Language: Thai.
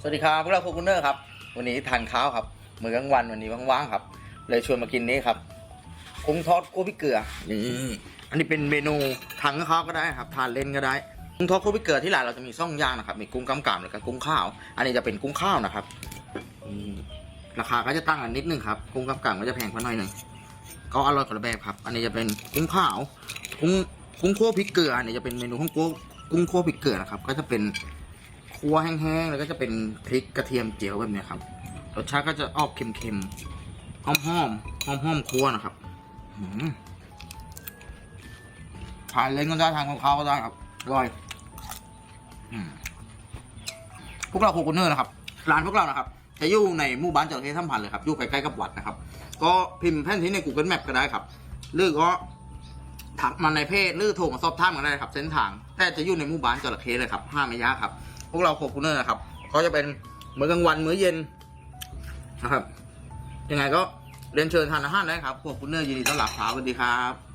สวัสดีครับพวกเราโคกุนเนอร์ครับ วันนี้ทานข้าวครับมื้อกลางวันวันนี้ว่างๆครับ เลยชวนมากินนี้ครับกุ้งทอดกุ้งพริกเกลือนี่อันนี้เป็นเมนูทานข้าวก็ได้ครับทานเล่นก็ได้กุ้งทอดกุ้งพริกเกลือที่ร้านเราจะมีซ่องย่างนะครับมีกุ้งกำกำแล้วก็กุ้งข้าว อันนี้จะเป็นกุ้งข้าวนะครับราคาก็จะตั้งกันนิดนึงครับกุ้งกำกำก็จะแพงกว่าหน่อยหนึ่งก็อร่อยคนละแบบครับ อันนี้จะเป็นกุ้งข้าวกุ้งกุ้งคั่วพริกเกลืออันนี้จะเป็นเมนูของกุ้งกุ้งคั่วพริกเกลือนะครับก็จะเป็น คั่วแห้งๆ แล้วก็จะเป็นพริกกระเทียมเจียวแบบนี้ครับ รสชาติก็จะออกเค็มๆ หอมๆ หอมๆคั่วนะครับทานเล่นก็ได้ทานกับข้าวก็ได้ครับอร่อยพวกเราโคกเนอร์นะครับ ร้านพวกเรานะครับ จะอยู่ในหมู่บ้านจระเข้ถ้ำพันเลยครับ อยู่ใกล้ๆกับวัดนะครับ ก็พิมพ์แผนที่ใน Google Map ก็ได้ครับ หรือก็ทักมาในเพจหรือโทรมาสอบถามกันได้ครับ เส้นทาง แต่จะอยู่ในหมู่บ้านจระเข้เลยครับห้ามไม่ยากครับ พวกเราโคกูเนอร์นะครับเขาจะเป็นมื้อกลางวันมื้อเย็นนะครับยังไงก็เรียนเชิญทานอาหารได้ครับโคกูเนอร์ยินดีต้อนรับครับสวัสดีครับ